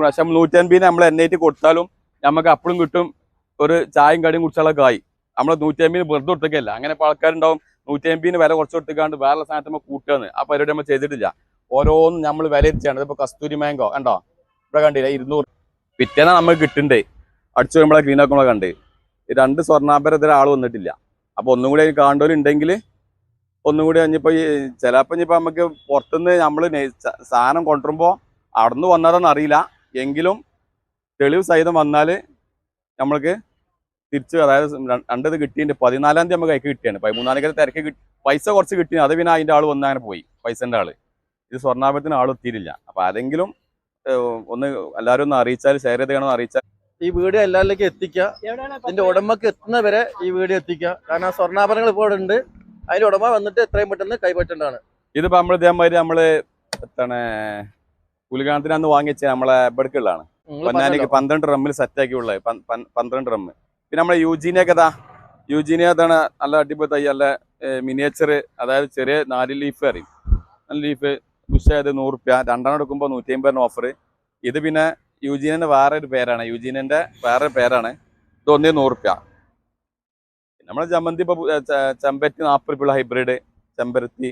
കിട്ടും പക്ഷെ നൂറ്റി അൻപതിന് നമ്മൾ എൻ ഐ ടി കൊടുത്താലും നമുക്ക് അപ്പോഴും കിട്ടും. ഒരു ചായയും കടിയും കുടിച്ചുള്ള കായ് നമ്മൾ നൂറ്റി അമ്പതിന് വെറുതെ കൊടുത്തേക്കല്ല? അങ്ങനെ ഇപ്പോൾ ആൾക്കാരുണ്ടാവും നൂറ്റി അമ്പതിന് വില കുറച്ച് കൊടുത്തേക്കാണ്ട് വേറെ സാധനത്ത് നമ്മൾ കൂട്ടുകയാണ് ആ പരിപാടി നമ്മൾ ചെയ്തിട്ടില്ല. ഓരോന്നും നമ്മൾ വിലയിരുത്തിയാണ് ഇതിപ്പോൾ കസ്തൂരി മാങ്കോ കണ്ടോ? ഇവിടെ കണ്ടില്ല? ഇരുന്നൂറ്. പിറ്റേന്നാ നമുക്ക് കിട്ടുന്നുണ്ട് അടിച്ചു നമ്മളെ ക്ലീൻ ആക്കുമ്പോൾ കണ്ട്. രണ്ട് സ്വർണാഭരം ഇതിൽ ആൾ വന്നിട്ടില്ല. അപ്പോൾ ഒന്നും കൂടി കാണുന്നവരുണ്ടെങ്കിൽ ഒന്നും കൂടി ഇനിയിപ്പോൾ ഈ ചിലപ്പോൾ ഇനിയിപ്പോൾ നമുക്ക് പുറത്തുനിന്ന് നമ്മൾ സാധനം കൊണ്ടുവരുമ്പോൾ അവിടെ നിന്ന് വന്നതെന്ന് അറിയില്ല. എങ്കിലും തെളിവ് സഹിതം വന്നാൽ നമ്മൾക്ക് തിരിച്ച് അതായത് രണ്ടത് കിട്ടിയിട്ട് പതിനാലാം തീയതി നമുക്ക് കൈക്ക് കിട്ടിയാണ്. പതിമൂന്നാം തീയതി തിരക്ക് കിട്ടി പൈസ കുറച്ച് കിട്ടി അത് പിന്നെ അതിന്റെ ആൾ വന്ന് അങ്ങനെ പോയി. പൈസന്റെ ആൾ ഇത് സ്വർണാഭരണത്തിന് ആൾ എത്തിയിട്ടില്ല. അപ്പോൾ അതെങ്കിലും ഒന്ന് എല്ലാവരും ഒന്ന് അറിയിച്ചാൽ ഷെയർ ചെയ്ത് കാണുമെന്ന് അറിയിച്ചാൽ ഈ വീഡിയോ എല്ലാവരിലേക്കും എത്തിക്കുക ഇതിന്റെ ഉടമക്ക് എത്തുന്നവരെ ഈ വീഡിയോ എത്തിക്കുക കാരണം സ്വർണാഭരണങ്ങൾ ഇപ്പോൾ ഉണ്ട് അതിന്റെ ഉടമ വന്നിട്ട് എത്രയും പെട്ടെന്ന് കൈപ്പറ്റേണ്ടതാണ്. ഇതിപ്പോൾ നമ്മൾ ഇതേമാതിരി നമ്മൾ എത്താണ് ഉദ്ഘാടനത്തിന് അന്ന് വാങ്ങിച്ച നമ്മളെ ബെടുക്കുള്ളതാണ് പൊന്നാനിക്ക് പന്ത്രണ്ട് റമ്മിൽ സെറ്റാക്കി ഉള്ളത് പന്ത്രണ്ട് റമ്മ് പിന്നെ നമ്മളെ യൂജീനിയൊക്കെ ഇതാ യൂജീനിയ അതാണ് നല്ല അടിപൊളി തൈ നല്ല മിനിയേച്ചർ അതായത് ചെറിയ നാല് ലീഫ് അറിയും നല്ല ലീഫ് ബുഷായത് നൂറ് റുപ്യ രണ്ടെണ്ണം എടുക്കുമ്പോൾ നൂറ്റി അമ്പതിന് ഓഫർ ഇത് പിന്നെ യൂജീനിന്റെ വേറെ ഒരു പേരാണ്. യൂജീനിന്റെ വേറെ പേരാണ്. ഇത് ഒന്നേ നൂറ് റുപ്യ നമ്മൾ നമ്മളെ ജമന്തി ഇപ്പോൾ ചെമ്പരത്തി നാൽപ്പത് റുപ്യുള്ള ഹൈബ്രിഡ് ചെമ്പരത്തി.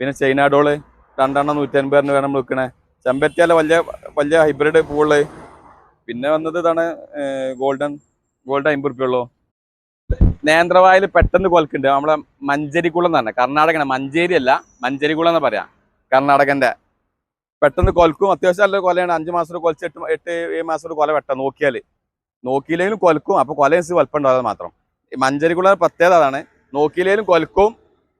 പിന്നെ ചൈനാഡോൾ രണ്ടെണ്ണം നൂറ്റി അൻപതിന് വേണം നമ്മൾ വിൽക്കണേ ചെമ്പരത്തി വലിയ വലിയ ഹൈബ്രിഡ് പൂൾ പിന്നെ വന്നത് ഇതാണ് ഗോൾഡൻ ഗോൾഡൻ അമ്പത് റുപ്യ ഉള്ളൂ. നേന്ത്രവായിൽ പെട്ടെന്ന് കൊലക്കുണ്ട്. നമ്മളെ മഞ്ചേരിക്കുളം എന്ന് പറഞ്ഞാൽ കർണാടകയാണ് മഞ്ചേരി അല്ല മഞ്ചേരിക്കുളം എന്ന് പറയാം കർണാടകന്റെ. പെട്ടെന്ന് കൊലക്കും. അത്യാവശ്യം നല്ല കൊലയാണ്. അഞ്ച് മാസം കൊലച്ച് എട്ട് എട്ട് ഏഴ് മാസം കൊല വെട്ടാം നോക്കിയാൽ നോക്കിയില്ലെങ്കിലും കൊലക്കും. അപ്പോൾ കൊല അനുസരിച്ച് വലുപ്പം മാത്രം. ഈ മഞ്ചേരിക്കുളം പ്രത്യേകത അതാണ്. നോക്കിയില്ലെങ്കിലും കൊലക്കും.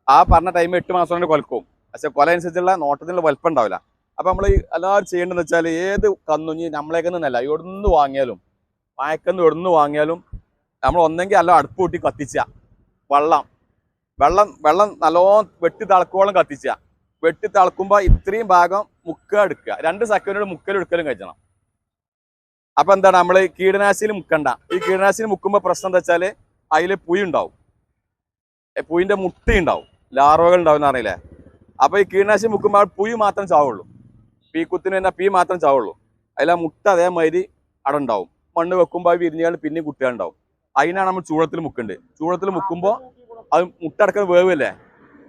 ആ പറഞ്ഞ ടൈം എട്ട് മാസം കൊണ്ട് കൊലക്കും. പക്ഷെ കൊല അനുസരിച്ചുള്ള നോട്ടത്തിനുള്ള വലുപ്പം ഉണ്ടാവില്ല അപ്പൊ നമ്മൾ എല്ലാവരും ചെയ്യേണ്ടതെന്ന് വെച്ചാൽ ഏത് കന്നുഞ്ഞി നമ്മളേക്കൊന്നല്ല എവിടുന്ന് വാങ്ങിയാലും വായക്കന്ന് എവിടുന്ന് വാങ്ങിയാലും നമ്മൾ ഒന്നെങ്കിൽ അല്ല അടുപ്പ് കൂട്ടി കത്തിച്ച. വെള്ളം വെള്ളം വെള്ളം നല്ലോണം വെട്ടി തിളക്കോളം കത്തിച്ച. വെട്ടി തിളക്കുമ്പോൾ ഇത്രയും ഭാഗം മുക്ക എടുക്കുക. രണ്ട് സെക്കൻഡിനോട് മുക്കലും എടുക്കലും കഴിച്ചണം അപ്പൊ എന്താണ്? നമ്മൾ കീടനാശിനി മുക്കണ്ട. ഈ കീടനാശിനി മുക്കുമ്പോൾ പ്രശ്നം എന്താ വെച്ചാൽ അതിൽ പുയ് ഉണ്ടാവും പുയിന്റെ മുട്ട ഉണ്ടാവും ലാർവകൾ ഉണ്ടാവും എന്ന് അറിയില്ലേ അപ്പൊ ഈ കീടനാശിനി മുക്കുമ്പോൾ പുയ് മാത്രം ചാവുള്ളൂ. പീ കുത്തിന് തന്നെ പീ മാത്രം ചാവുള്ളൂ. അതിലാ മുട്ട അതേമാതിരി അടണ്ടാവും. ഉണ്ടാവും മണ്ണ് വെക്കുമ്പോൾ അത് വിരിഞ്ഞാൽ പിന്നെയും കുട്ടികളുണ്ടാവും അതിനാണ് നമ്മൾ ചൂളത്തിൽ മുക്കുണ്ട് ചൂളത്തിൽ മുക്കുമ്പോൾ അത് മുട്ട അടക്കം വേവല്ലേ?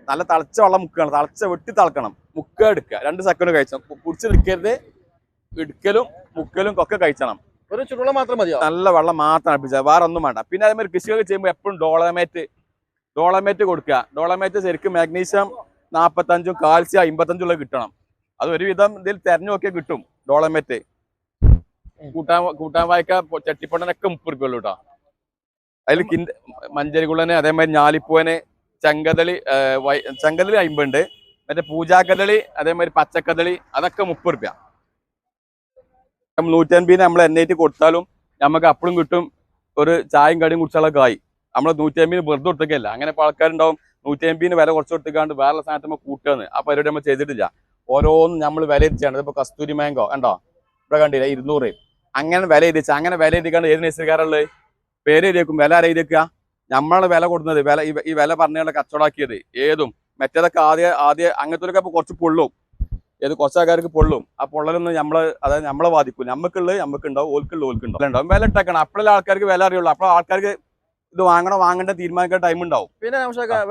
നല്ല തളച്ച വെള്ളം മുക്കുകയാണ് തളച്ച വെട്ടി തിളക്കണം. മുക്ക എടുക്കുക. രണ്ട് സെക്കൻഡ് കഴിച്ചണം കുടിച്ചെടുക്കരുത് എടുക്കലും മുക്കലും ഒക്കെ കഴിച്ചണം. ഒരു ചുരുള മാത്രം മതി നല്ല വെള്ളം മാത്രം അടുപ്പിച്ചാൽ വേറെ ഒന്നും വേണ്ട. പിന്നെ അതേമാതിരി കൃഷിയൊക്കെ ചെയ്യുമ്പോൾ എപ്പോഴും ഡോളമേറ്റ് ഡോളമേറ്റ് കൊടുക്കുക. ഡോളമേറ്റ് ശരിക്കും മാഗ്നീഷ്യം നാൽപ്പത്തഞ്ചും കാൽസ്യം അമ്പത്തഞ്ചും ഉള്ള കിട്ടണം. അത് ഒരുവിധം ഇതിൽ തെരഞ്ഞു നോക്കിയാൽ കിട്ടും ഡോളമേറ്റ്. കൂട്ടാൻ കൂട്ടാൻ വായിക്ക ചട്ടിപ്പൊണ്ണനൊക്കെ മുപ്പത് രൂപ ഉള്ളൂ കേട്ടോ അതിൽ കിന്ത മഞ്ചരികുള്ളന് അതേമാതിരി ഞാലിപ്പൂവന് ചെങ്കതളി ചെങ്കതളി അമ്പുണ്ട് മറ്റേ പൂജാക്കതളി അതേമാതിരി പച്ചക്കദളി അതൊക്കെ മുപ്പത് രൂപ നൂറ്റൻപതിന് നമ്മൾ ടി കൊടുത്താലും നമുക്ക് അപ്പോഴും കിട്ടും. ഒരു ചായയും കടിയും കുടിച്ചാലൊക്കെ ആയി. നമ്മൾ നൂറ്റി അമ്പതിന് വെറുതെ കൊടുത്തൊക്കെയല്ല അങ്ങനെ ആൾക്കാരുണ്ടാവും. നൂറ്റി അമ്പതിന് വില കുറച്ച് കൊടുത്തിക്കാണ്ട് വേറെ സാധനത്ത് നമ്മൾ കൂട്ടുകയാണ്. ആ പരിപാടി നമ്മൾ ചെയ്തിട്ടില്ല. ഓരോന്നും നമ്മൾ വില ഇരിച്ചാണ് ഇതിപ്പോൾ കസ്തൂരി മാങ്കോ കണ്ടോ? ഇവിടെ കണ്ടില്ല? ഇരുന്നൂറ്. അങ്ങനെ വില ഇരിച്ച അങ്ങനെ വില ഇരിക്കാണ്ട് ഏത് നഴ്സറിക്കാരുള്ളത് പേര് എഴുതിക്കും വില ആരെ എഴുതിയേക്കുക? നമ്മളാണ് വില കൊടുക്കുന്നത്. വില ഈ- വില പറഞ്ഞുകൊണ്ട് കച്ചവടാക്കിയത്. ഏതും. മറ്റേതൊക്കെ ആദ്യ ആദ്യ അങ്ങനത്തെ ഇപ്പോൾ കുറച്ച് പൊള്ളും. ഏത് കുറച്ച് ആൾക്കാർക്ക് പൊള്ളും. ആ പൊള്ളലൊന്നും നമ്മൾ അതായത് നമ്മളെ ബാധിക്കും നമുക്കുള്ളത് നമുക്കുണ്ടാവും ഓൽക്കുള്ള ഓൽക്കുണ്ടാവും. വില ഇട്ടാക്കണം. അപ്പോഴല്ലേ ആൾക്കാർക്ക് വില അറിയുള്ളൂ. അപ്പോൾ ആൾക്കാർക്ക് ഇത് വാങ്ങണോ വാങ്ങേണ്ട തീരുമാനിക്കാൻ ടൈം ഉണ്ടാവും. പിന്നെ.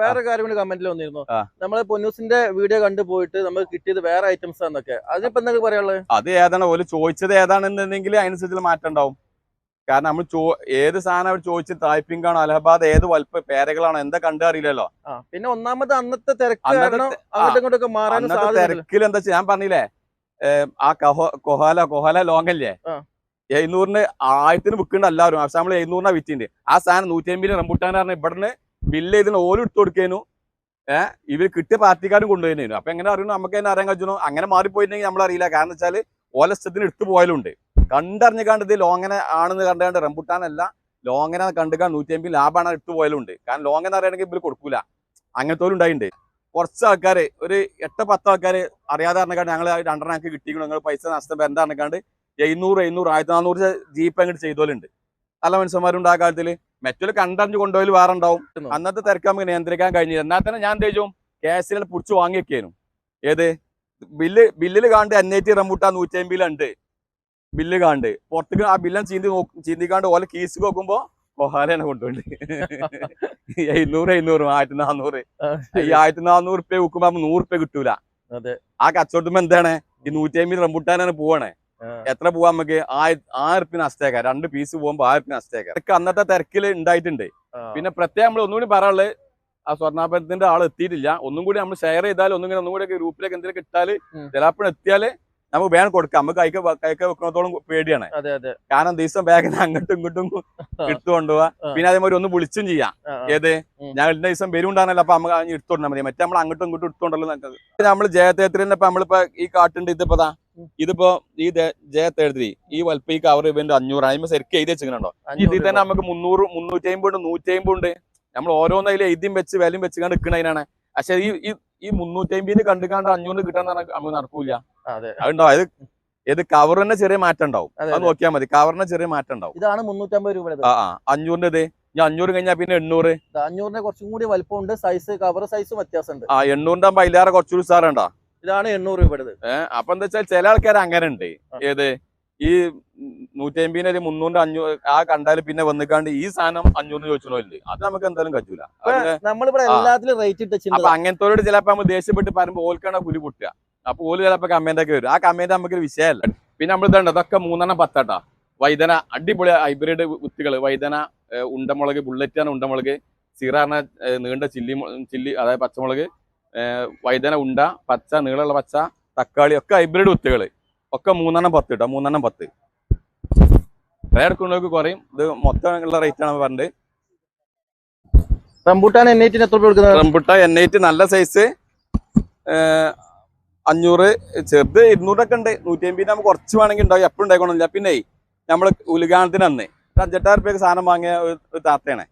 വേറെ കാര്യം കൂടി കമന്റിൽ വന്നിരുന്നു. നമ്മൾ പൊന്നൂസിന്റെ വീഡിയോ കണ്ടു പോയിട്ട് നമുക്ക് കിട്ടിയത് വേറെ ഐറ്റംസ് ആണെന്നൊക്കെ. അതിപ്പോ എന്തൊക്കെ പറയാനുള്ളത് അത് ഏതാണ്? ഓൽ ചോദിച്ചത് ഏതാണെന്നുണ്ടെങ്കിൽ അതിനനുസരിച്ചുള്ള മാറ്റം ഉണ്ടാവും. കാരണം നമ്മൾ ചോ ഏത് സാധനം അവർ ചോദിച്ചത് തായ്പിംഗ് ആണോ അലഹബാദ് ഏത് വലുപ്പ പേരകളാണോ എന്താ കണ്ടു അറിയില്ലല്ലോ. പിന്നെ ഒന്നാമത് അന്നത്തെ തിരക്ക് തിരക്കിൽ എന്താ ഞാൻ പറഞ്ഞില്ലേ ആ കഹോ കൊഹാല കൊഹാല ലോങ്ങല്ലേ? ആ. എഴുന്നൂറിന് ആയിരത്തിന് വിൽക്കുന്നുണ്ട് എല്ലാവരും. പക്ഷെ നമ്മൾ എഴുന്നൂറിനാ വിറ്റിണ്ട്. ആ സാധനം നൂറ്റി അമ്പതിന് റംബുട്ടാൻ പറഞ്ഞ ഇവിടുന്ന് ബില്ല് ചെയ്തിന് ഓലും ഇട്ട് കൊടുക്കേനു. ഏഹ് ഇവർ കിട്ടിയ പാർട്ടിക്കാരും കൊണ്ടുപോയിരുന്നു അപ്പൊ എങ്ങനെ അറിയണു നമുക്ക് തന്നെ അറിയാൻ കഴിച്ചു അങ്ങനെ മാറിപ്പോയിട്ടുണ്ടെങ്കിൽ നമ്മൾ അറിയില്ല. കാരണം വെച്ചാൽ ഓല ഇഷ്ടത്തിന് എടുത്തു പോയാലുണ്ട്. കണ്ടറിഞ്ഞ് കണ്ട് ഇത് ലോങ്ങന ആണെന്ന് കണ്ടുകൊണ്ട് റംബുട്ടാനല്ല ലോങ്ങന കാണാൻ നൂറ്റി അമ്പത് ലാഭമാണ് എടുത്തു പോയാലുണ്ട്. കാരണം ലോങ്ങന അറിയണമെങ്കിൽ ഇവർ കൊടുക്കൂല. അങ്ങനത്തെ ഉണ്ടായിട്ടുണ്ട് കുറച്ച് ആൾക്കാര് ഒരു എട്ട് പത്ത് ആൾക്കാര് അറിയാതെ പറഞ്ഞാണ്ട് ഞങ്ങൾ രണ്ടെണ്ണക്ക് കിട്ടിക്കണം. നിങ്ങൾ പൈസ നഷ്ടം വരണ്ട പറഞ്ഞാണ്ട് എഴുന്നൂറ് എഴുന്നൂറ് ആയിരത്തി നാനൂറ് ജീപ്പ് അങ്ങോട്ട് ചെയ്തോലുണ്ട്. നല്ല മനുഷ്യന്മാരുണ്ട് ആ കാലത്തിൽ മറ്റൊരു കണ്ടറിഞ്ഞ് കൊണ്ടുപോയി വേറെ ഉണ്ടാവും. അന്നത്തെ തിരക്ക് നമുക്ക് നിയന്ത്രിക്കാൻ കഴിഞ്ഞില്ല. എന്നാൽ തന്നെ ഞാൻ എന്ത് ചെയ്യും? കേസിലെ പുടിച്ചു വാങ്ങിയൊക്കെയായിരുന്നു ഏത്? ബില്ല് ബില്ലിൽ കാണ്ട് എൻ ഐ ടി റംബൂട്ടാൻ നൂറ്റി അമ്പതിലുണ്ട് ബില്ല് കാണ്ട്. പുറത്തേക്ക് ആ ബില്ലം ചീന്തി നോക്കും ചീന്തിക്കാണ്ട് ഓല കീസ് നോക്കുമ്പോ കൊഹാലയാണ് കൊണ്ടുപോയി. എഴുന്നൂറ് എഴുന്നൂറ് ആയിരത്തി നാന്നൂറ് ഈ ആയിരത്തി നാന്നൂറ് റുപ്യ വിൽക്കുമ്പോ നൂറ് റുപ്യ കിട്ടൂല. ആ കച്ചവടത്തുമ്പോ എന്താണ്? ഈ നൂറ്റി അമ്പത് റംബുട്ടാനാണ് പോവാണ്. എത്ര പോവാ നമുക്ക് ആയിരത്തിന് നഷ്ടേക്കാം രണ്ട് പീസ് പോകുമ്പോ ആയിരത്തിന് അസ്റ്റേക്ക അതൊക്കെ ഇതൊക്കെ അന്നത്തെ തിരക്കിൽ ഉണ്ടായിട്ടുണ്ട്. പിന്നെ പ്രത്യേകം നമ്മൾ ഒന്നുകൂടി പറയാനുള്ളത് ആ സ്വർണാഭരണത്തിന്റെ ആൾ എത്തിയിട്ടില്ല. ഒന്നും കൂടി നമ്മൾ ഷെയർ ചെയ്താൽ ഒന്നും കൂടി ഒന്നും കൂടി ഗ്രൂപ്പിലേക്ക് എന്തെങ്കിലും ഇട്ടാൽ ഉം. ചിലപ്പോൾ എത്തിയാൽ നമുക്ക് വേണം കൊടുക്കാം. നമുക്ക് കൈക്ക് വ- കൈക്ക് വെക്കുന്നതോളം പേടിയാണ്. കാരണം ദിവസം ബാഗിന് അങ്ങോട്ടും ഇങ്ങോട്ടും എടുത്തു കൊണ്ടുപോവാ. പിന്നെ അതേമാതിരി ഒന്ന് വിളിച്ചും ചെയ്യാം. ഏത്. ഞാൻ ഇന്ന ദിവസം വരുണ്ടാണല്ലോ അപ്പൊ നമുക്ക് എടുത്തോണ്ടാ മതി. മറ്റേ നമ്മൾ അങ്ങോട്ടും ഇങ്ങോട്ടും എടുത്തോണ്ടല്ലോ നമ്മൾ ജയത്തേത്രിന്റെ നമ്മളിപ്പോ ഈ കാട്ടുണ്ട് ഇതിപ്പോ. ഇതിപ്പോ ഈ ജയത്തെഴുതി ഈ വൽപ്പി ഈ കവർ ഇവന്റ് അഞ്ഞൂറ് അതിന് ശരിക്കും എഴുതി വെച്ചിട്ടുണ്ടോ ഇതിൽ തന്നെ നമുക്ക് മുന്നൂറ് മുന്നൂറ്റി അമ്പത് ഉണ്ട് നൂറ്റി അമ്പത് ഉണ്ട് നമ്മൾ ഓരോന്നതിലും എഴുതിയും വെച്ച് വിലയും വെച്ച് കണ്ട് നിൽക്കണതിനാണ് പക്ഷെ ഈ ഈ മുന്നൂറ്റി അമ്പതിന് കണ്ടുകാണ്ട് അഞ്ഞൂറ് കിട്ടാൻ നമുക്ക് നടക്കൂല. അതെ. അതുണ്ടോ? അത് ഇത് കവറിന് ചെറിയ മാറ്റം ഉണ്ടാവും. അതെ, നോക്കിയാൽ മതി. കവറിന് ചെറിയ മാറ്റം ഉണ്ടാവും. ഇതാണ് മുന്നൂറ്റമ്പത് രൂപയുടെ ആ അഞ്ഞൂറിന്റെ ഇത്. ഞാൻ അഞ്ഞൂറ് കഴിഞ്ഞാൽ പിന്നെ എണ്ണൂറ്. അഞ്ഞൂറിന് കുറച്ചും കൂടി വലിപ്പമുണ്ട്. സൈസ് കവർ സൈസും വ്യത്യാസമുണ്ട്. ആ എണ്ണൂറിന്റെ ആകുമ്പോ അതിലേറെ കുറച്ചുകൂടി സാറുണ്ടോ ഇതാണ് എണ്ണൂറ് രൂപയുടേത് ഏഹ് അപ്പൊ എന്താ വെച്ചാൽ ചില ആൾക്കാർ അങ്ങനെ ഉണ്ട്. ഏത്? ഈ നൂറ്റി അമ്പതിന് ഒരു മുന്നൂറ് അഞ്ഞൂറ് ആ കണ്ടാൽ പിന്നെ വന്നിക്കാണ്ട് ഈ സാധനം അഞ്ഞൂറിന് ചോദിച്ചോല്ലേ അത് നമുക്ക് എന്തായാലും കച്ചൂല നമ്മളിവിടെ. എല്ലാത്തിലും റേറ്റ് അപ്പൊ ഇട്ടിട്ടുണ്ട് അങ്ങനത്തോട് ചിലപ്പോ നമ്മൾ ദേഷ്യപ്പെട്ട് പറയുമ്പോൾ ഓൽക്കാണ് കുലി പൊട്ടുക. അപ്പൊ ഓൽ ചിലപ്പോ കമന്റ് ഒക്കെ വരും. ആ കമന്റ് നമുക്ക് ഒരു വിഷയമല്ല പിന്നെ നമ്മൾ ഇതുണ്ട് അതൊക്കെ മൂന്നെണ്ണം പത്താട്ടാ. വൈദന അടിപൊളി ഹൈബ്രിഡ് വിത്തുകൾ വൈദന ഉണ്ടമുളക് ബുള്ളറ്റ് ആണ് ഉണ്ടമുളക്. സിറാറിന നീണ്ട ചില്ലി ചില്ലി അതായത് പച്ചമുളക്. വൈദന ഉണ്ട പച്ച നീളമുള്ള പച്ച തക്കാളി ഒക്കെ ഹൈബ്രിഡ് വിത്തുകൾ ഒക്കെ മൂന്നെണ്ണം പത്ത് കേട്ടോ മൂന്നെണ്ണം പത്ത്. വേറെ എടുക്കുന്നവർക്ക് കുറയും. ഇത് മൊത്തം ഉള്ള റേറ്റ് ആണ് പറഞ്ഞത്. എൻ ഐറ്റിന് എത്ര കൊടുക്കുന്നത്? റംബുട്ട എൻ ഐറ്റ് നല്ല സൈസ് അഞ്ഞൂറ് ചെറുത് ഇരുന്നൂറൊക്കെ ഉണ്ട്. നൂറ്റി അമ്പതിന് നമുക്ക് കുറച്ച് വേണമെങ്കിൽ ഉണ്ടാവും. എപ്പോഴും ഉണ്ടായിക്കൊള്ളില്ല പിന്നെ നമ്മൾ ഉലുഗാനത്തിന് അന്ന് അഞ്ചെട്ടായിരം റുപ്യക്ക് സാധനം വാങ്ങിയ ഒരു ഒരു താത്തയാണ്.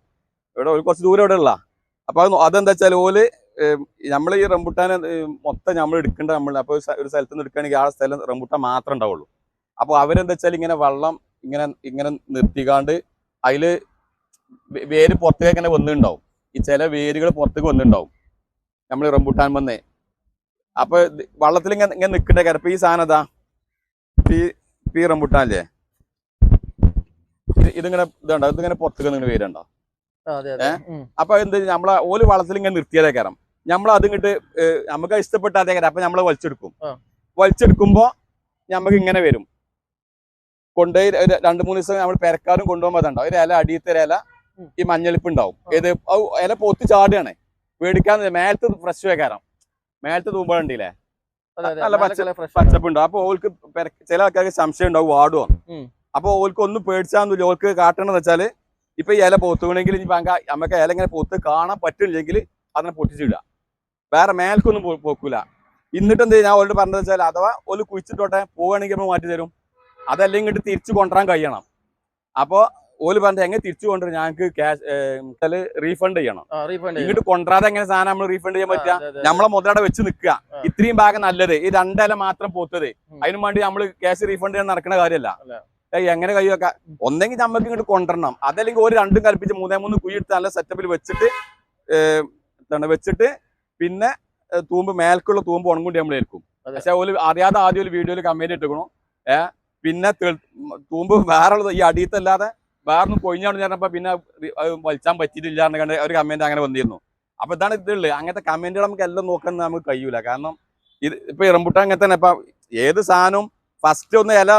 ഇവിടെ ഒരു കുറച്ച് ദൂരം ഇവിടെ ഉള്ള അപ്പോൾ അതെന്താ വെച്ചാൽ ഓൽ നമ്മൾ ഈ റംബുട്ടാനെ മൊത്തം നമ്മൾ എടുക്കേണ്ട നമ്മൾ അപ്പോൾ ഒരു സ്ഥലത്ത് നിന്ന് എടുക്കുകയാണെങ്കിൽ ആ സ്ഥലം റംബുട്ടാൻ മാത്രമേ ഉണ്ടാവുള്ളൂ. അപ്പോൾ അവരെന്താ വെച്ചാൽ ഇങ്ങനെ വെള്ളം ഇങ്ങനെ ഇങ്ങനെ നിർത്തിക്കാണ്ട് അതിൽ വേ- വേര് പുറത്തേക്ക് ഇങ്ങനെ വന്നിട്ടുണ്ടാവും. ഈ ചില വേരുകൾ പുറത്തേക്ക് വന്നിട്ടുണ്ടാവും. നമ്മൾ റംബുട്ടാൻ വന്നേ. അപ്പോൾ വള്ളത്തിൽ ഇങ്ങനെ ഇങ്ങനെ നിൽക്കണ്ടേ കാര്യം? അപ്പോൾ ഈ സാധനം ഇതാ ഈ ഈ റംബൂട്ടാനല്ലേ? ഇത് ഇതിങ്ങനെ ഇതുണ്ടോ? ഇതിങ്ങനെ പുറത്തേക്ക് ഇങ്ങനെ വേരുണ്ടോ. അപ്പൊ എന്ത് നമ്മളെ ഓൽ വളത്തിൽ ഇങ്ങനെ നിർത്തിയതേ കാരണം നമ്മൾ അത് ഇങ്ങോട്ട് നമുക്ക് ഇഷ്ടപ്പെട്ട അതേ കാര്യം അപ്പൊ നമ്മൾ വലിച്ചെടുക്കും. വലിച്ചെടുക്കുമ്പോ നമുക്ക് ഇങ്ങനെ വരും. കൊണ്ടുപോയി ഒരു രണ്ട് മൂന്ന് ദിവസം നമ്മൾ പെരക്കാരും കൊണ്ടുപോകുമ്പോൾ അതുണ്ടാവും. ഒരു ഇല അടിയത്തെ ഇല ഈ മഞ്ഞളിപ്പ് ഉണ്ടാവും. ഏത് ഇല പൊത്തി ചാടുകയാണ് പേടിക്കാൻ മേലത്ത് ഫ്രഷ് വെക്കാരം. മേലത്ത് അതെ. നല്ല പച്ച- പച്ചപ്പ് ഉണ്ടാവും ആണ്. പച്ചപ്പുണ്ടാവും അപ്പൊ ഓൾക്ക് ചില ആൾക്കാർക്ക് സംശയം ഉണ്ടാവും വാടുവാണ്. അപ്പൊ ഓൾക്ക് ഒന്നും പേടിച്ചാന്നില്ല ഓൾക്ക് കാട്ടണമെന്ന് വെച്ചാൽ ഇപ്പൊ ഈ ഇല പൊത്തുകണെങ്കിൽ ഇനി നമുക്ക് ഇല ഇങ്ങനെ പൊത്ത് കാണാൻ പറ്റില്ലെങ്കിൽ അതിനെ പൊട്ടിച്ചിടുക. വേറെ മേൽക്കൊന്നും പോക്കൂല. എന്നിട്ട് എന്ത് ഞാൻ ഓൾഡ് പറഞ്ഞത് വെച്ചാൽ അഥവാ ഓൽ കുഴിച്ചിട്ടോട്ടെ പോവുകയാണെങ്കിൽ നമ്മൾ മാറ്റി തരും. അതല്ലെങ്കിൽ ഇങ്ങോട്ട് തിരിച്ചു കൊണ്ടുവരാൻ കഴിയണം. അപ്പോൾ ഓൽ പറഞ്ഞത് എങ്ങനെ തിരിച്ചു കൊണ്ടുവരും? ഞങ്ങൾക്ക് ക്യാഷ് റീഫണ്ട് ചെയ്യണം. ഇങ്ങോട്ട് കൊണ്ടുവരാതെ എങ്ങനെ സാധനം നമ്മൾ റീഫണ്ട് ചെയ്യാൻ പറ്റുക? നമ്മളെ മുതലവിടെ വെച്ച് നിൽക്കുക. ഇത്രയും ഭാഗം നല്ലത്. ഈ രണ്ടില മാത്രം പോത്തത്. അതിനു വേണ്ടി നമ്മൾ ക്യാഷ് റീഫണ്ട് ചെയ്യാൻ നടക്കുന്ന കാര്യമല്ല. എങ്ങനെ കൈ വെക്കാം? ഒന്നെങ്കിൽ നമുക്ക് ഇങ്ങോട്ട് കൊണ്ടുവരണം. അതല്ലെങ്കിൽ ഒരു രണ്ടും കൽപ്പിച്ച് മൂന്നേ മൂന്ന് കുഴി എടുത്ത് നല്ല സെറ്റപ്പിൽ വെച്ചിട്ട് എന്താണ് വെച്ചിട്ട് പിന്നെ തൂമ്പ് മേൽക്കുള്ള തൂമ്പ് ഉണങ്ങുണ്ടി നമ്മൾ ഏൽക്കും പക്ഷെ ഒരു അറിയാതെ ആദ്യം ഒരു വീഡിയോയിൽ കമന്റ് ഇട്ടുക്കണു. ഏഹ് പിന്നെ തൂമ്പ് വേറെ ഈ അടിയത്തല്ലാതെ വേറെ കൊഴിഞ്ഞാണെന്ന് ചേർന്നപ്പോ പിന്നെ വലിച്ചാൻ പറ്റിയിട്ടില്ല എന്ന് കണ്ട് ഒരു കമന്റ് അങ്ങനെ വന്നിരുന്നു. അപ്പൊ ഇതാണ് ഇതുള്ളത്. അങ്ങനത്തെ കമന്റുകൾ നമുക്ക് എല്ലാം നോക്കാൻ നമുക്ക് കഴിയൂല. കാരണം ഇത് ഇപ്പൊ ഇറമ്പുട്ട അങ്ങനെ തന്നെ. ഇപ്പൊ ഏത് സാധനവും ഫസ്റ്റ് ഒന്ന് ഇല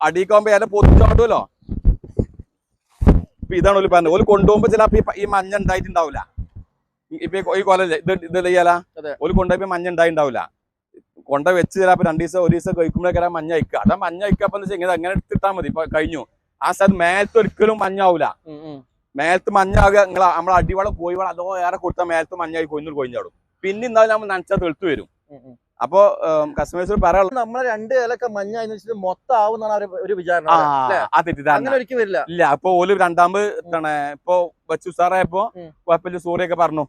അടിക്കുമ്പോ ഇല പൊത്തിച്ചാടുമല്ലോ ഇപ്പൊ ഇതാണ് ഓൽ പറഞ്ഞത്. ഓൽ കൊണ്ടുപോകുമ്പോ ചിലപ്പോ ഈ മഞ്ഞ ഉണ്ടായിട്ടുണ്ടാവില്ല ഇപ്പൊ ഈ കൊല ഇത് ഇത് ഇല ഒരു ഓൽ കൊണ്ടുപോയപ്പോ മഞ്ഞ ഉണ്ടായിണ്ടാവില്ല കൊണ്ട വെച്ച് ചിലപ്പോ രണ്ടു ദിവസം ഒരു ദിവസം കഴിക്കുമ്പോഴേക്കാ മഞ്ഞ അയക്കുക അതാ മഞ്ഞ അയക്കപ്പോ ഇങ്ങനെ അങ്ങനെ എടുത്തിട്ടാ മതി. ഇപ്പൊ കഴിഞ്ഞു. ആ സ്ഥലത്ത് മേലത്ത് ഒരിക്കലും മഞ്ഞാവൂല. മേലത്ത് മഞ്ഞാകുക നിങ്ങൾ നമ്മളെ അടിവളം കോഴിവളം അതോ ഏറെ കൊടുത്താൽ മേലത്ത് മഞ്ഞായി കൊഞ്ഞു കൊഴിഞ്ഞാടും പിന്നെ ഇന്നാലും നമ്മൾ നനച്ചാൽ തെളുത്ത് വരും. അപ്പോ കസ്റ്റമേഴ്സ് പറയാനുള്ള നമ്മളെ രണ്ട് ഇലക്കെ മഞ്ഞ എന്ന് വെച്ചിട്ട് മൊത്തം ആവുന്നാണ് ഒരു വിചാരണ അങ്ങനെ ഒരിക്കലും വരില്ല. ഇല്ല അപ്പൊ ഓൽ രണ്ടാമത് ഇപ്പൊ വെച്ചു സാറായപ്പോ. കുഴപ്പമില്ല സൂര്യൊക്കെ പറഞ്ഞു.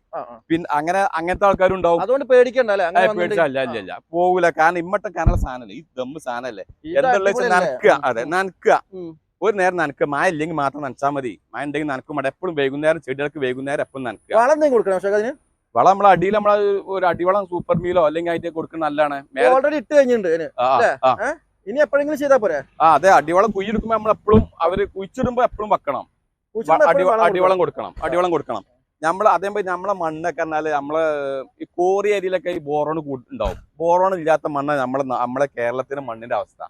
പിന്നെ അങ്ങനെ അങ്ങനത്തെ ആൾക്കാരും ഉണ്ടാവും. അതുകൊണ്ട് പേടിക്കണ്ട അല്ലേ? അങ്ങനെ പേടിച്ചാ ഇല്ല ഇല്ല പോകൂല കാരണം ഇമ്മട്ട കാരണം സാധനല്ലേ ഈ ദമ്മ് സാധനല്ലേ. എന്തുള്ള വെച്ചാൽ നനക്കുക അതെ നനക്കുക. ഒരു നേരം നനക്കുക മഴ ഇല്ലെങ്കിൽ മാത്രം നനച്ചാൽ മതി. മഴ ഉണ്ടെങ്കിൽ നനക്കും അവിടെ എപ്പോഴും വൈകുന്നേരം ചെടികൾക്ക് വൈകുന്നേരം എപ്പോഴും നനക്കുക. വളം കൊടുക്കണം പക്ഷെ അതിന്? വളം നമ്മളെ അടിയിൽ നമ്മളെ ഒരു അടിവളം സൂപ്പർ മീലോ അല്ലെങ്കിൽ അതിന്റെ കൊടുക്കുന്ന നല്ലതാണ്. ഓൾറെഡി ഇട്ട് കഴിഞ്ഞിട്ടുണ്ട്? ഇനി എപ്പോഴെങ്കിലും ചെയ്താൽ പോരെ? ആ അതെ അടിവളം കുയ്യെടുക്കുമ്പോ നമ്മൾ എപ്പോഴും അവർ കുഴിച്ചിടുമ്പോ എപ്പോഴും വെക്കണം അടിവളം കൊടുക്കണം. അടിവളം കൊടുക്കണം. നമ്മൾ അതേപോലെ നമ്മളെ മണ്ണൊക്കെ പറഞ്ഞാൽ നമ്മളെ ഈ കോറി ഏരിയയിലൊക്കെ ഈ ബോറോൺ ഉണ്ടാവും. ബോറോൺ ഇല്ലാത്ത മണ്ണ് നമ്മളെ നമ്മളെ കേരളത്തിന്റെ മണ്ണിന്റെ അവസ്ഥ.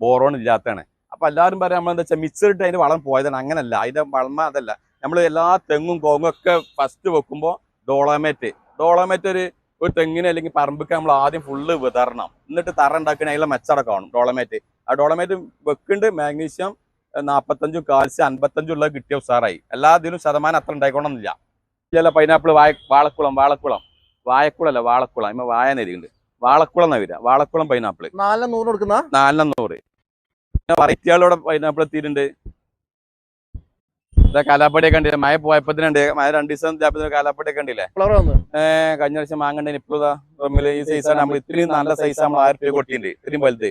ബോറോൺ ഇല്ലാത്തതാണ്. അപ്പൊ എല്ലാവരും പറയാം നമ്മൾ എന്താ വെച്ചാൽ മിക്സർ ഇട്ട് അതിന്റെ വളം പോയതാണ്. അങ്ങനല്ല. അതിന്റെ വളമ അതല്ല. നമ്മൾ എല്ലാ തെങ്ങും കോങ്ങും ഒക്കെ ഫസ്റ്റ് വെക്കുമ്പോൾ ഡോളോമേറ്റ്. ഡോളമേറ്റ് ഒരു ഒരു തെങ്ങിന് അല്ലെങ്കിൽ പറമ്പിക്ക് നമ്മൾ ആദ്യം ഫുള്ള് വിതറണം. എന്നിട്ട് തറ ഉണ്ടാക്കണ അതിലെ മെച്ചടക്കം കാണും ഡോളമേറ്റ്. ആ ഡോളമേറ്റ് വെക്കുന്നുണ്ട് മാഗ്നീഷ്യം നാൽപ്പത്തഞ്ചും കാൽസ്യം അൻപത്തഞ്ചും ഉള്ളത് കിട്ടിയ ഉസാറായി. എല്ലാ ഇതിലും ശതമാനം അത്ര ഉണ്ടായിക്കോണമെന്നില്ല ചില പൈനാപ്പിൾ വായ വാളക്കുളം വാളക്കുളം. വായക്കുളല്ല വാളക്കുളം. അതിന് വായ നെരിയുണ്ട്. വാളക്കുളം എന്നാ വരിക? വാളക്കുളം പൈനാപ്പിൾ നാലെണ്ണൂറ് കൊടുക്കുന്ന? നാലെണ്ണൂറ് പിന്നെ വറൈറ്റികളുടെ പൈനാപ്പിൾ എത്തിയിട്ടുണ്ട്. ഇതാ കാലാപ്പടിയൊക്കെ ഉണ്ട് മഴ പോയപ്പത്തിനുണ്ട്. മഴ രണ്ട് ദിവസം കാലാപ്പടി ഒക്കെ ഉണ്ടല്ലേ ഏഹ് കഴിഞ്ഞ വർഷം മാങ്ങണ്ടേ ഇപ്പോഴും ഈ സൈസാണ് നമ്മൾ ഇത്രയും നല്ല സൈസ് നമ്മൾ ആയിരം രൂപ കൊടുത്തിട്ടുണ്ട്. ഇത്രയും വലുത്.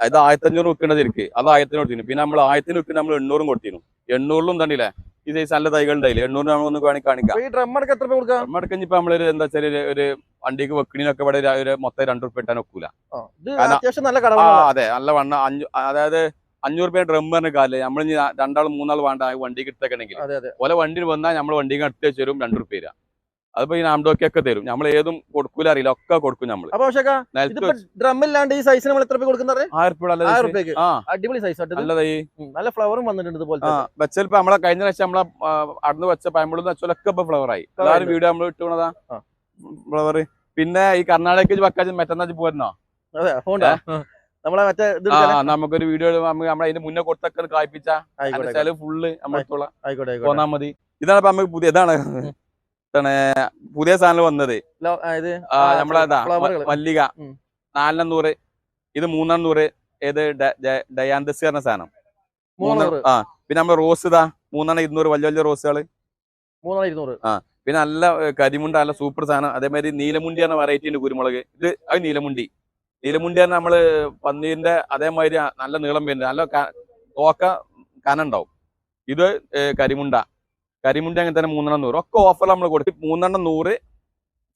അത് ആയിരത്തഞ്ഞൂറ് വിൽക്കേണ്ടത് ഇരിക്ക് അത് ആയിരത്തിന് കൊടുത്തിരുന്നു. പിന്നെ നമ്മൾ ആയിരത്തിന് വിൽക്കുന്ന നമ്മൾ എണ്ണൂറും കൊടുത്തിരുന്നു. എണ്ണൂറിലും തണ്ടില്ലേ ഈ സൈസ് നല്ല തൈകൾ ഉണ്ടായില്ലേ? എണ്ണൂറിന് നമ്മൾ ഒന്ന് വേണമെങ്കിൽ കാണിക്കാം. ഈ ഡ്രം അടക്കം എത്ര കൊടുക്കാം? ഇപ്പൊ നമ്മളൊരു എന്താ വെച്ചാൽ ഒരു വണ്ടിക്ക് വെക്കണിനൊക്കെ ഇവിടെ ഒരു- മൊത്തം രണ്ടു റുപ്യ ഇട്ടാൻ ഒക്കൂല. അതെ. നല്ല വണ്ണ അഞ്ചു അതായത് അഞ്ഞൂറ് രൂപ ഡ്രം പറഞ്ഞ കാലേ നമ്മൾ രണ്ടാൾ മൂന്നാൾ വേണ്ട വണ്ടിക്ക് എടുത്തേക്കണെങ്കിൽ ഓലെ വണ്ടിയിൽ വന്നാൽ നമ്മൾ വണ്ടിക്ക് അടുത്ത് വെച്ച് തരും രണ്ടു റുപ്യ തരാം. അതിപ്പോ ഈ നാംഡോക്കൊക്കെ തരും. നമ്മൾ ഏതും കൊടുക്കൂല അറിയില്ല. ഒക്കെ കൊടുക്കും നമ്മൾ ഡ്രമ്മില്ലാണ്ട് ഈ സൈസിന് നമ്മൾ എത്ര രൂപ കൊടുക്കുന്നത്. അടിപൊളി സൈസ് ആയിട്ട് ഇത്. നല്ലതാ ഈ. ഉം, നല്ല ഫ്ലവറും വന്നിട്ടുണ്ട് ആ ഇതുപോലത്തെ വെച്ചപ്പോ നമ്മളെ കഴിഞ്ഞ പ്രാവശ്യം നമ്മളെ അടന്ന് വെച്ച പയമ്പളും വെച്ചാലൊക്കെ ഇപ്പൊ ഫ്ലവർ ആയി. എല്ലാവരും വീഡിയോ നമ്മൾ ഇട്ടുകൊണ്ടതാ. ഫ്ലവർ പിന്നെ ഈ കർണാടകയ്ക്ക് വെക്കാൻ മറ്റന്നാ പോരുന്നോ? നമ്മളെ മറ്റേ ആ? നമുക്കൊരു വീഡിയോ നമ്മൾ അതിന്റെ മുന്നേ കൊടുത്തൊക്കെ കായ്പിച്ചാൽ ഫുള്ള് നമ്മളെടുത്തോളാം പോന്നാ മതി. ഇതാണ് ഇപ്പൊ നമുക്ക് പുതിയ ഇതാണ്. പുതിയ സാധനം വന്നത്. ആ, ആ, നമ്മളതാ മല്ലിക നാലെണ്ണൂറ്. ഇത് മൂന്നെണ്ണം നൂറ് ഏത് ഡയാന്തസ് പറഞ്ഞ സാധനം. മൂന്നൂറ് ആ പിന്നെ നമ്മൾ റോസ് ഇതാ. മൂന്നെണ്ണം ഇരുന്നൂറ്. വലിയ വലിയ റോസുകൾ. മൂന്നെണ്ണം ഇരുന്നൂറ്. പിന്നെ നല്ല കരിമുണ്ട നല്ല സൂപ്പർ സാധനം. അതേമാതിരി നീലമുണ്ടി എന്ന വെറൈറ്റി ഉണ്ട് കുരുമുളക്. ഇത് അത് നീലമുണ്ടി. നീലമുണ്ടി തന്നെ നമ്മൾ പന്നീരിന്റെ അതേമാതിരി നല്ല നീളം വരുന്നത്. നല്ല തോക്ക കനുണ്ടാവും. ഇത് കരിമുണ്ട. കരിമുണ്ട അങ്ങനെ തന്നെ മൂന്നെണ്ണം നൂറ്. ഒക്കെ ഓഫർ നമ്മൾ കൊടുക്കും മൂന്നെണ്ണം നൂറ്.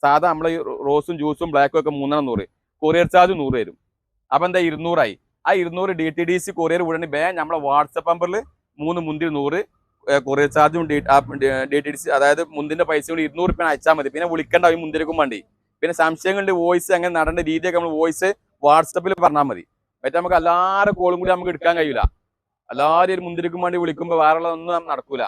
സാധാ നമ്മൾ റോസും ജ്യൂസും ബ്ലാക്കും ഒക്കെ മൂന്നെണ്ണം നൂറ്. കൊറിയർ ചാർജ് നൂറ് വരും. അപ്പൊ എന്താ ഇരുന്നൂറായി. ആ ഇരുന്നൂറ് D T D C courier വിടണി ബേ നമ്മളെ വാട്സപ്പ് നമ്പറിൽ മൂന്ന് മുന്തിരി നൂറ് കൊറിയർ ചാർജും ഡി ടി ഡി സി അതായത് മുന്തിന്റെ പൈസ കൂടി ഇരുന്നൂറ് രൂപ അയച്ചാൽ മതി. പിന്നെ വിളിക്കേണ്ട ഈ മുന്തിരിക്കും വേണ്ടി. പിന്നെ സംശയങ്ങളുടെ വോയിസ് അങ്ങനെ നടേണ്ട രീതിയൊക്കെ നമ്മൾ വോയിസ് വാട്സപ്പിൽ പറഞ്ഞാൽ മതി. മറ്റേ നമുക്ക് എല്ലാവരും കോളും കൂടി നമുക്ക് എടുക്കാൻ കഴിയില്ല എല്ലാവരും ഒരു മുന്തിരിക്കും വേണ്ടി വിളിക്കുമ്പോൾ വേറെയുള്ളതൊന്നും നടക്കൂല.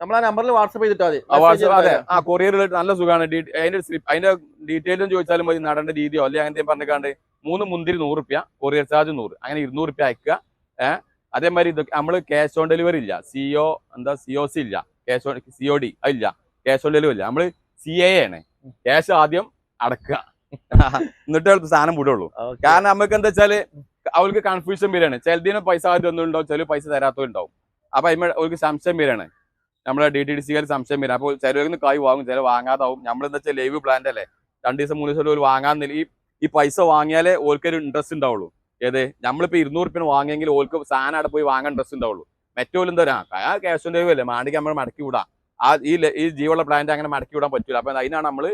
നമ്മൾ ആ നമ്പറിൽ വാട്സപ്പ് ചെയ്തിട്ടാൽ വാട്സപ്പ് അതെ. ആ കൊറിയർ നല്ല സുഖമാണ് അതിന്റെ സ്ലിപ്പ് അതിന്റെ ഡീറ്റെയിലും ചോദിച്ചാലും മതി നടേണ്ട രീതിയോ അല്ലെങ്കിൽ അങ്ങനത്തെ പറഞ്ഞിക്കാണ്ട്. മൂന്ന് മുന്തിരി നൂറ് റുപ്യ കൊറിയർ ചാർജ് നൂറ്. അങ്ങനെ ഇരുന്നൂറ് റുപ്യ അയക്കുക. ഏഹ് അതേമാതിരി ഇത് നമ്മൾ ക്യാഷ് ഓൺ ഡെലിവറി ഇല്ല. സിഒ എന്താ സിഒ സി ഇല്ല. ക്യാഷ് ഓൺ സിഒ ഡി അതില്ല ക്യാഷ് ഓൺ ഡെലിവറി ഇല്ല. നമ്മൾ സി എ ആണ് ക്യാഷ് ആദ്യം അടക്കുക. എന്നിട്ട് അവൾക്ക് സാധനം വിടുള്ളൂ. കാരണം നമുക്ക് എന്താ വെച്ചാൽ അവൾക്ക് കൺഫ്യൂഷൻ വരികയാണ് ചിലതിന് പൈസ ആദ്യം ഒന്നും ഉണ്ടാവും ചില പൈസ തരാത്തതുണ്ടാവും അപ്പൊ അതിന് അവർക്ക് സംശയം വരികയാണ്. നമ്മളെ ഡി ടി ഡി സിക്കാർ സംശയം വരും അപ്പോൾ ചിലവർക്ക് കായ് വാങ്ങും ചില വാങ്ങാതാവും. നമ്മളെന്താ വെച്ചാൽ ലൈവ് പ്ലാന്റ് അല്ലേ? രണ്ട് ദിവസം മൂന്ന് ദിവസം ഒരു വാങ്ങാൻ ഈ ഈ പൈസ വാങ്ങിയാലേ ഓൽക്കൊരു ഇൻട്രസ്റ്റ് ഉണ്ടാവുള്ളൂ. ഏത്? നമ്മളിപ്പോ ഇരുന്നൂറ് റുപ്യ വാങ്ങിയെങ്കിൽ ഓൽക്ക് സാധനം അവിടെ പോയി വാങ്ങാൻ ഇൻട്രസ്റ്റ് ഉണ്ടാവുള്ളൂ. മറ്റോലും എന്താ ആ ക്യാഷ് ഓൺ ഡെലിവറി അല്ലേ? മാണ്ടിക്ക് നമ്മൾ മടക്കി വിടാം. ആ ഈ ഈ ജീവുള്ള പ്ലാന്റ് അങ്ങനെ മടക്കി വിടാൻ പറ്റൂല. അപ്പൊ അതിനാണ് നമ്മൾ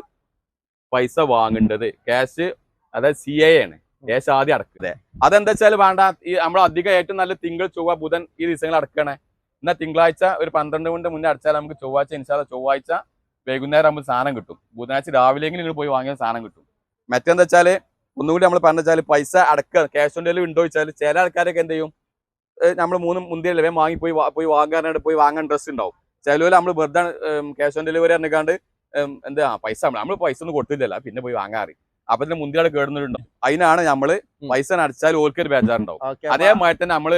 പൈസ വാങ്ങേണ്ടത്. ക്യാഷ് അതായത് സി എ ആണ് ക്യാഷ് ആദ്യം അടക്കുന്നത് അതെന്താ വെച്ചാൽ വേണ്ട ഈ നമ്മൾ അധികം ഏറ്റവും നല്ല തിങ്കൾ ചൊവ്വ ബുധൻ ഈ ദിവസങ്ങൾ അടക്കണേ. എന്നാൽ തിങ്കളാഴ്ച ഒരു പന്ത്രണ്ട് മണിന്റെ മുന്നേ അടച്ചാൽ നമുക്ക് ചൊവ്വാഴ്ച ഇൻഷാല്ല ചൊവ്വാഴ്ച വൈകുന്നേരം ആകുമ്പോൾ സാധനം കിട്ടും. ബുധനാഴ്ച രാവിലെയെങ്കിലും നിങ്ങൾ പോയി വാങ്ങിയ സാധനം കിട്ടും. മറ്റെന്താ വെച്ചാൽ ഒന്നുകൂടി നമ്മൾ പറഞ്ഞു വെച്ചാൽ പൈസ അടക്കുക ക്യാഷ് ഓൺ ഡെലിവറി ഉണ്ടോ വെച്ചാൽ ചില ആൾക്കാരൊക്കെ എന്ത് ചെയ്യും? നമ്മൾ മൂന്ന് മുന്തിരി വാങ്ങി പോയി പോയി വാങ്ങാനായിട്ട് പോയി വാങ്ങാൻ ഡ്രസ്സ് ഉണ്ടാവും. ചിലവർ നമ്മൾ വെറുതെ ക്യാഷ് ഓൺ ഡെലിവറി അറിഞ്ഞിക്കാണ്ട് എന്താ പൈസ നമ്മൾ പൈസ ഒന്നും കൊടുത്തില്ലല്ലോ പിന്നെ പോയി വാങ്ങാറ് അപ്പൊ തന്നെ മുന്തിയുടെ കേടുന്നുണ്ടോ അതിനാണ് നമ്മൾ. പൈസ അടച്ചാൽ ഒരു ബേജാറുണ്ടാവും. അതേമാതിരി തന്നെ നമ്മൾ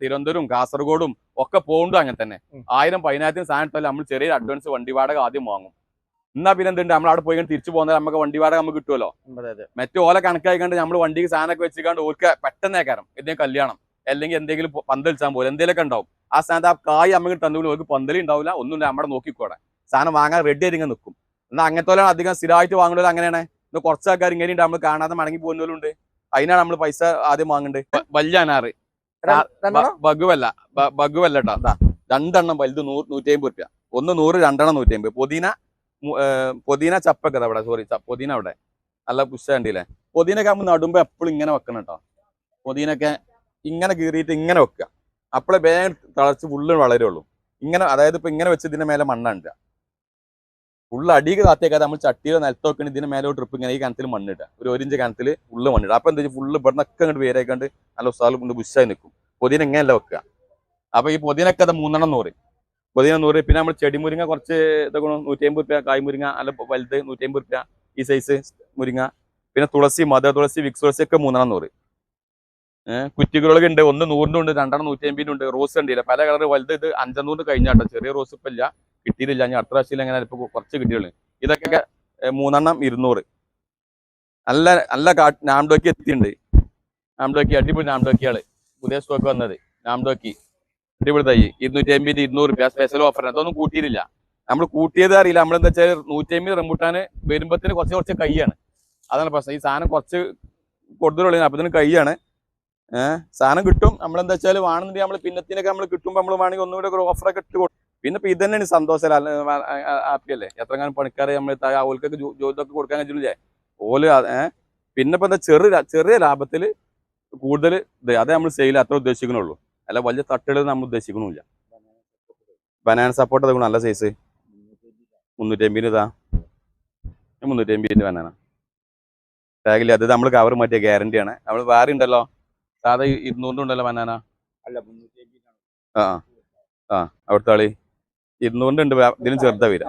തിരുവനന്തപുരം കാസർഗോഡും ഒക്കെ പോകുമ്പോൾ അങ്ങനെ തന്നെ. ആയിരം പതിനായിരത്തിന് സാധനം നമ്മൾ ചെറിയൊരു അഡ്വാൻസ് വണ്ടി വാടക ആദ്യം വാങ്ങും. എന്നാ പിന്നെ എന്തുണ്ട്? നമ്മൾ അവിടെ പോയി തിരിച്ചു പോകുന്നത് നമുക്ക് വണ്ടി വാടക നമുക്ക് കിട്ടുമല്ലോ മറ്റു ഓല കണക്കായിക്കൊണ്ട് നമ്മൾ വണ്ടിക്ക് സാധനമൊക്കെ വെച്ചിക്കാണ്ട് ഓർക്ക് പെട്ടെന്നേക്കാരം എന്തെങ്കിലും കല്യാണം. അല്ലെങ്കിൽ എന്തെങ്കിലും പൊ- പോലും പോലെ എന്തെങ്കിലുമൊക്കെ ഉണ്ടാവും. ആ സ്ഥാനത്ത് ആ കായ് അമ്മയ്ക്ക് തന്നുകൊണ്ട് നമുക്ക് പന്തലി ഉണ്ടാവില്ല ഒന്നും നമ്മുടെ നോക്കിക്കോടെ സാധനം വാങ്ങാൻ റെഡി ആയിരിക്കും ഇങ്ങനെ നിൽക്കും എന്നാൽ അങ്ങനത്തെ അധികം സ്ഥിരമായിട്ട് വാങ്ങുന്നത് അങ്ങനെയാണ്. ഇന്ന് കുറച്ച് ആൾക്കാർ ഇങ്ങനെയുണ്ട് നമ്മൾ കാണാതെ മടങ്ങി പോകുന്നവരുണ്ട് അതിനാണ് നമ്മൾ പൈസ ആദ്യം വാങ്ങേണ്ടത് വല്യാനാറ് വലിയ അനാറ്. ബഗുവല്ല ബഗുവല്ല കേട്ടോ രണ്ടെണ്ണം വലുത് നൂറ് നൂറ്റി അമ്പത് റുപ്യ. ഒന്ന് നൂറ് രണ്ടെണ്ണം നൂറ്റി അമ്പത് പുതിന പുതിന ചപ്പൊക്കെ അവിടെ സോറി പുതിന അവിടെ. നല്ല പുഷ കണ്ടില്ലേ? പുതിനൊക്കെ നമ്മൾ നടുമ്പോ എപ്പോഴും ഇങ്ങനെ വെക്കണം കേട്ടോ പൊതിനൊക്കെ ഇങ്ങനെ കീറിയിട്ട് ഇങ്ങനെ വെക്കുക അപ്പോഴേ വേഗം തളച്ച് ഫുള്ള് വളരുള്ളൂ. ഇങ്ങനെ അതായത് ഇപ്പൊ ഇങ്ങനെ വെച്ച് ഇതിന്റെ മേലെ മണ്ണുണ്ട് ഫുള്ള് അടിയിൽ താത്തേക്കാതെ നമ്മൾ ചട്ടിയിലോ നിലത്തൊക്കെ ഇതിന്റെ മേലെ ട്രിപ്പ് ഇങ്ങനെ ഈ കനത്തിൽ മണ്ണിടുക ഒരു ഒരു ഇഞ്ച് കനത്തിൽ ഫുള്ള് മണ്ണിടുക അപ്പൊ എന്താ വെച്ചാൽ ഫുള്ള് ഇവിടെ നിന്നൊക്കെ അങ്ങോട്ട് വേരായിക്കാണ്ട് നല്ല ഉത്സാഹം കൊണ്ട് ബുഷായി നിൽക്കും പൊതിന എങ്ങനെയല്ല വെക്കുക. അപ്പൊ ഈ പൊതിനൊക്കെ അത് മൂന്നെണ്ണം നൂറ്. പൊതിന നൂറ് പിന്നെ നമ്മൾ ചെടി മുരിങ്ങ കുറച്ച് ഇതൊക്കെ നൂറ്റി അമ്പത് റുപ്യ കായ്മുരിങ്ങ അല്ല വലുത് നൂറ്റി അമ്പത് റുപ്യ ഈ സൈസ് മുരിങ്ങ. പിന്നെ തുളസി മദർ തുളസി വിക്സ് തുളസി ഒക്കെ മൂന്നെണ്ണം നൂറ്. കുറ്റികളൊക്കെ ഉണ്ട്. ഒന്ന് നൂറിന്റെ ഉണ്ട് രണ്ടെണ്ണം നൂറ്റി അമ്പതിന്റെ ഉണ്ട്. റോസ് ഉണ്ടില്ല പല കളർ വലുത് ഇത് അഞ്ചെണ്ണൂറ് കഴിഞ്ഞാട്ടോ ചെറിയ റോസ് ഇപ്പം ഇല്ല. കിട്ടിയിട്ടില്ല. ഞാൻ അടുത്ത പ്രാവശ്യം എങ്ങനെ ഇപ്പോൾ കുറച്ച് കിട്ടിയുള്ളൂ ഇതൊക്കെ മൂന്നെണ്ണം ഇരുന്നൂറ്. നല്ല നല്ല കാ നാംഡോക്കി എത്തിയിട്ടുണ്ട്. നാംഡോക്കി അടിപൊളി നാംഡോക്കിയാണ്. പുതിയ സ്റ്റോക്ക് വന്നത്. നാംഡോക്കി. അടിപൊളി തൈ. ഇരുന്നൂറ്റി അമ്പത് ഇരുന്നൂറ് രൂപ. സ്പെഷ്യൽ ഓഫർ അതൊന്നും കൂട്ടിയിട്ടില്ല. നമ്മൾ കൂട്ടിയത് അറിയില്ല. നമ്മളെന്താ വെച്ചാൽ നൂറ്റി അമ്പത് റംബൂട്ടാന് വരുമ്പത്തിന് കുറച്ച് കുറച്ച് കൈയാണ്. അതാണ് പ്രശ്നം. ഈ സാധനം കുറച്ച് കൊടുത്തിട്ടുള്ളത് അപ്പത്തിന് കൈയാണ്. ഏഹ് സാധനം കിട്ടും. നമ്മളെന്താ വെച്ചാൽ വേണമെന്നുണ്ടെങ്കിൽ നമ്മൾ പിന്നത്തിനൊക്കെ നമ്മൾ കിട്ടുമ്പോൾ നമ്മൾ വേണമെങ്കിൽ ഒന്നുകൂടെ ഒരു ഓഫറൊക്കെ ഇട്ട് കൊടുക്കും. പിന്നെ ഇപ്പൊ ഇത് തന്നെയാണ് സന്തോഷം ആപ്പിയല്ലേ എത്ര കാലം പണിക്കാരെ നമ്മൾ ഓൽക്കൊക്കെ ജോലിയൊക്കെ കൊടുക്കാൻ കഴിച്ചില്ലേ ഓൽ പിന്നെ ഇപ്പൊ എന്താ ചെറു ചെറിയ ലാഭത്തിൽ കൂടുതൽ ഇത് അതേ നമ്മൾ സെയിൽ അത്ര ഉദ്ദേശിക്കണുള്ളൂ. അല്ല വലിയ തട്ടുകൾ നമ്മൾ ഉദ്ദേശിക്കണില്ല ബനാന സപ്പോർട്ട് അതുകൊണ്ട് നല്ല സൈസ് മുന്നൂറ്റി അമ്പതിന് ഇതാ. മുന്നൂറ്റി അമ്പതിന് ബനാന ടാഗില്ല അത് നമ്മൾ കവർ മാറ്റിയ ഗ്യാരണ്ടിയാണ് നമ്മൾ വേറെ ഉണ്ടല്ലോ. സാധാ ഇരുന്നൂറിന്റെ ഉണ്ടല്ലോ ബനാന ആ ആ. അവിടുത്തെ ആളി. ഇരുന്നൂറിന്റെ ഉണ്ട് ഇതിലും ചെറുതാ വീര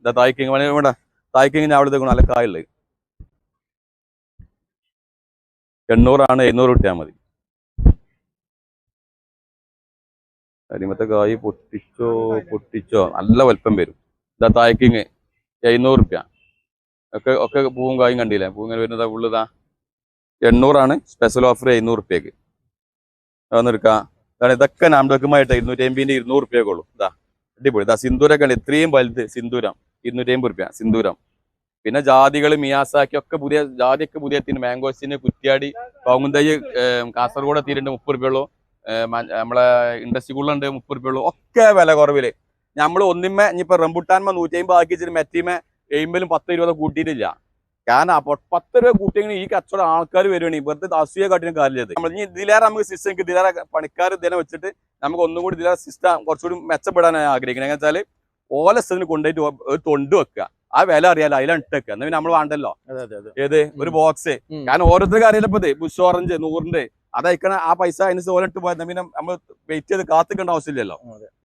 ഇതാ തായ്ക്കിങ് വേണേ വേണ്ട. തായ്ക്കിങ്ങിന് അവിടെ നല്ല കായുള്ളത് എണ്ണൂറാണ് എഴുന്നൂറ് കിട്ടിയാൽ മതി. അരിമത്തെ കായ് പൊട്ടിച്ചോ പൊട്ടിച്ചോ നല്ല വലുപ്പം വരും. ഇതാ തായ്ക്കിങ് എഴുന്നൂറ് റുപ്യ. ഒക്കെ ഒക്കെ പൂവും കായും കണ്ടില്ലേ? പൂവിങ്ങനെ വരുന്നതാ ഉള്ളതാ എണ്ണൂറാണ്. സ്പെഷ്യൽ ഓഫർ എഴുന്നൂറ് റുപ്യക്ക് അതൊന്നും എടുക്കാം അതാണ് ഇതൊക്കെ നാംഡോക്കുമായിട്ട് ഇരുന്നൂറ്റി അമ്പതിന്റെ ഇരുന്നൂറ് റുപ്യൊക്കെ ഉള്ളൂ ഇതാ അടിപൊളി. ഇതാ സിന്ദൂരൊക്കെ ഉണ്ട് ഇത്രയും വലുത് സിന്ദൂരം. ഇരുന്നൂറ്റി അമ്പത് റുപ്യ സിന്ദൂരം. പിന്നെ ജാതികൾ മിയാസാക്കി ഒക്കെ പുതിയ ജാതിയൊക്കെ പുതിയ എത്തിന് മാംഗോസിന് കുറ്റ്യാടി പൗങ്കുന്തൈ കാസർഗോഡ് എത്തിയിട്ടുണ്ട് മുപ്പത് റുപ്യുള്ളൂ നമ്മളെ ഇൻഡസ്ട്രി കൂടുതലുണ്ട് മുപ്പത് റുപ്യുള്ളൂ ഒക്കെ വില കുറവിൽ. നമ്മൾ ഒന്നിമ്മ ഇനിയിപ്പോ റംബുട്ടാൻമ നൂറ്റി അമ്പത് ആക്കി വെച്ചിട്ട് മെറ്റിമ എഴുമ്പലും പത്ത് ഇരുപത് കൂട്ടിയിട്ടില്ല. കാരണം അപ്പോൾ പത്ത് രൂപ കൂട്ടിയെങ്കിൽ ഈ കച്ചവടം ആൾക്കാർ വരുവാണെങ്കിൽ വെറുതെ അസൂയ കാട്ടിനും കാര്യമില്ല നമ്മൾ ഇനി ഇതിലേറെ നമുക്ക് സിസ്റ്റം ഇതിലേറെ പണിക്കാർ ഇതിനെ വെച്ചിട്ട് നമുക്ക് ഒന്നും കൂടി ഇതിലേറെ സിസ്റ്റം കുറച്ചുകൂടി മെച്ചപ്പെടാനാണ് ആഗ്രഹിക്കുന്നത് എന്ന് വെച്ചാൽ ഓല സ്ഥലത്തിന് കൊണ്ടുപോയിട്ട് ഒരു തൊണ്ട് വെക്കുക. ആ വില അറിയാലോ അതിലാണ് ഇട്ടേക്കുക. എന്നാ എന്നാൽ നമ്മൾ വേണ്ടല്ലോ? അതെ അതെ അതെ. ഏത്? ഒരു ബോക്സ്. കാരണം ഓരോരുത്തർക്ക് ഇപ്പത് ബുഷ് ഓറഞ്ച് നൂറിന്റെ. അതയക്കണ ആ പൈസ അതിന് സോലിട്ട് പോയാൽ പോയത് പിന്നെ നമ്മൾ വെയിറ്റ് ചെയ്ത് കാത്തിക്കേണ്ട ആവശ്യമില്ലല്ലോ.